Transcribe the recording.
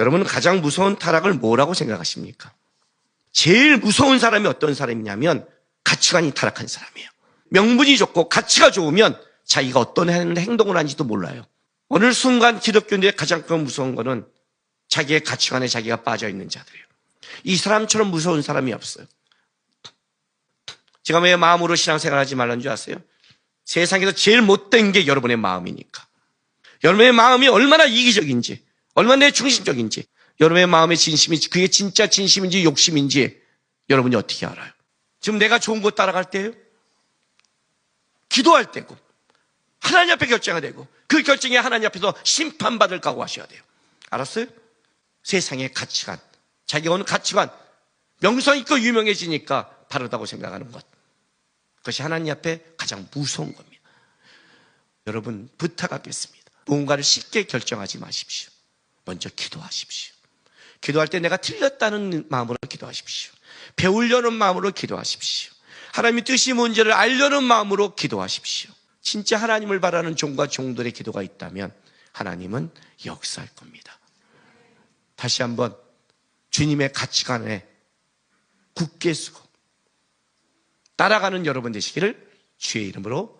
여러분은 가장 무서운 타락을 뭐라고 생각하십니까? 제일 무서운 사람이 어떤 사람이냐면 가치관이 타락한 사람이에요. 명분이 좋고 가치가 좋으면 자기가 어떤 행동을 하는지도 몰라요. 오늘 순간 기독교인들의 가장 큰 무서운 거는 자기의 가치관에 자기가 빠져 있는 자들이에요. 이 사람처럼 무서운 사람이 없어요. 제가 왜 마음으로 신앙생활 하지 말라는 줄 아세요? 세상에서 제일 못된 게 여러분의 마음이니까. 여러분의 마음이 얼마나 이기적인지, 얼마나 내 중심적인지, 여러분의 마음의 진심이 그게 진짜 진심인지 욕심인지 여러분이 어떻게 알아요? 지금 내가 좋은 거 따라갈 때예요? 기도할 때고 하나님 앞에 결정해야 되고 그 결정이 하나님 앞에서 심판받을 각오하셔야 돼요. 알았어요? 세상의 가치관, 자기가 오는 가치관, 명성 있고 유명해지니까 바르다고 생각하는 것. 그것이 하나님 앞에 가장 무서운 겁니다. 여러분 부탁하겠습니다. 무언가를 쉽게 결정하지 마십시오. 먼저 기도하십시오. 기도할 때 내가 틀렸다는 마음으로 기도하십시오. 배우려는 마음으로 기도하십시오. 하나님의 뜻이 뭔지를 알려는 마음으로 기도하십시오. 진짜 하나님을 바라는 종과 종들의 기도가 있다면 하나님은 역사할 겁니다. 다시 한번 주님의 가치관에 굳게 쓰고 따라가는 여러분 되시기를 주의 이름으로.